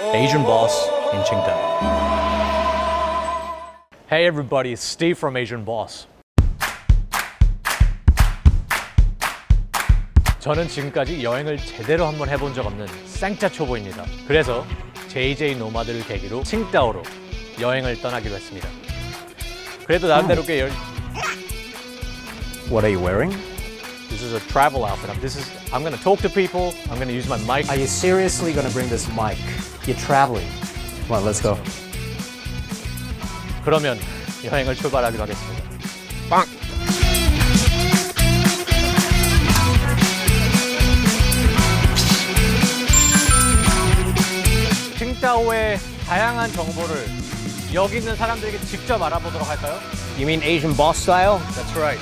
Asian boss in Qingdao. Hey everybody, it's Steve from Asian Boss. 저는 지금까지 여행을 제대로 한번 해본 적 없는 쌍짜 초보입니다. 그래서 JJ 노마드를 계기로 칭다오로 여행을 떠나기로 했습니다. 그래도 나름대로 꽤 열... What are you wearing? This is a travel outfit. This is I'm gonna talk to people. I'm gonna use my mic. Are you seriously gonna bring this mic? You're traveling. Come on, let's go. 그러면 여행을 출발하기로 하겠습니다. 빵! 칭다오의 다양한 정보를 여기 있는 사람들에게 직접 알아보도록 할까요? You mean Asian boss style? That's right.